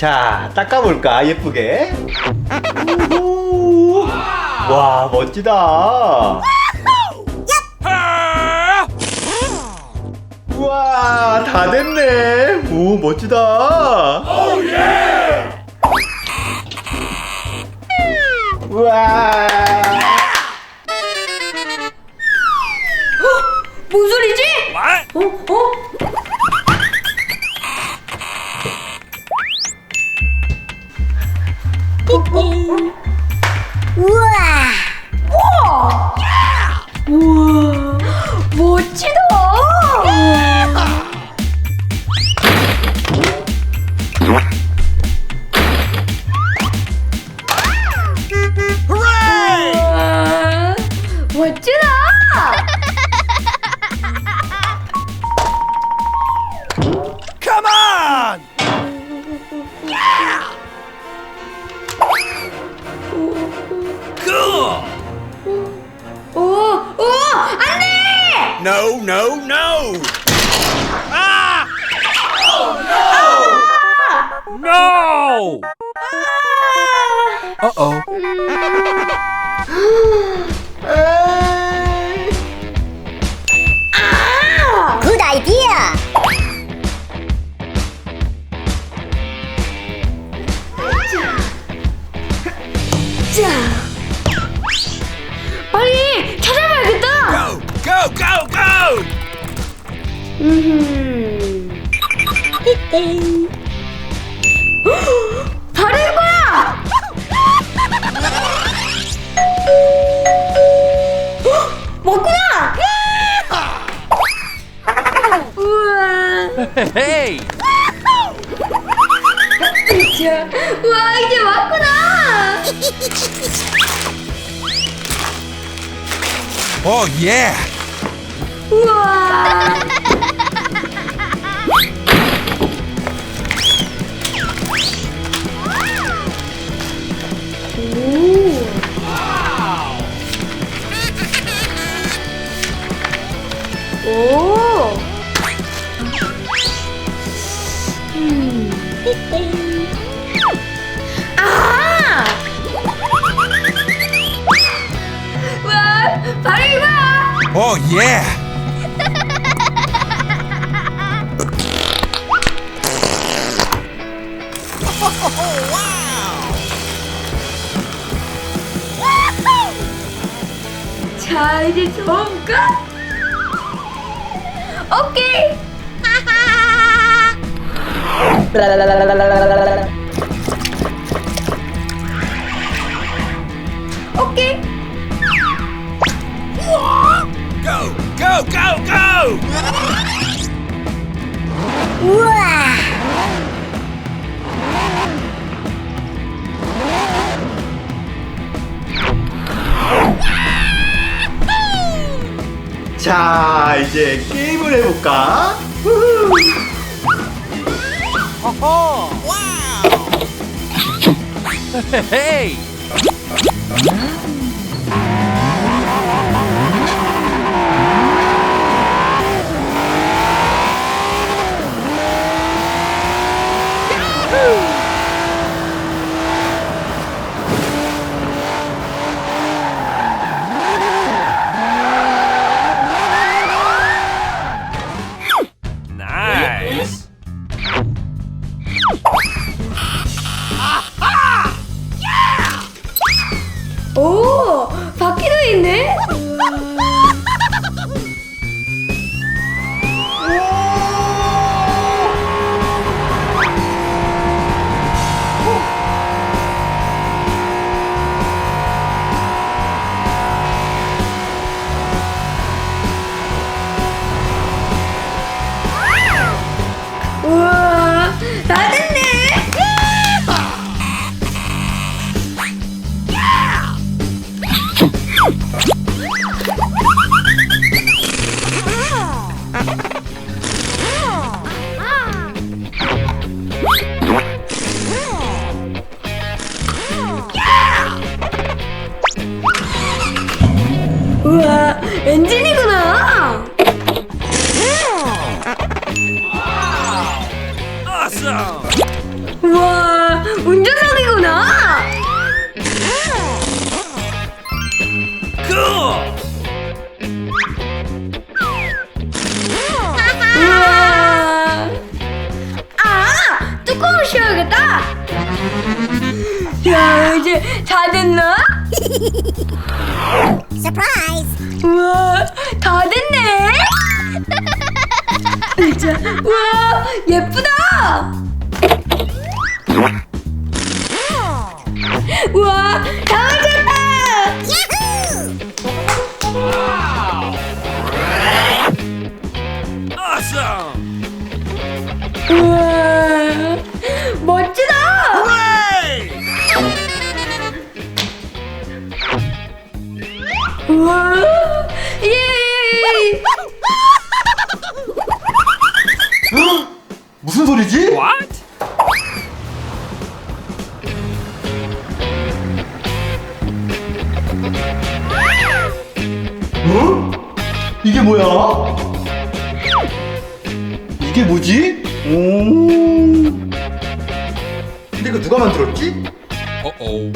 자, 닦아볼까 예쁘게. 오, 와 멋지다. 우와 다 됐네. 오 멋지다. 우와. 뭔 소리지? 어? 어? 우와 우와! Cool! 오! 오! 안 돼! No, no, no! Ah! No! Uh oh. 에 음. 우와! 우와 이제 맞구나! Oh, yeah! 우와! 음. 아! 와, 바로 이거야! Oh, yeah! 자, 이제 저어볼까? 오케이! 오케이! Go, go, go, go! 우와 자 이제 게임을 해볼까? 우후. Oh, wow! Hey! 우와, 엔진이구나! 와 우와. 아, 뚜껑을 씌워야겠다. 야, 이제 다 됐나? Surprise! 우와, 다 됐네. 진짜, 우와, 예쁘다. 우와, 예. 무슨 소리지? What? 어? 이게 뭐야? 이게 뭐지? 오. 근데 이거 누가 만들었지? Uh oh.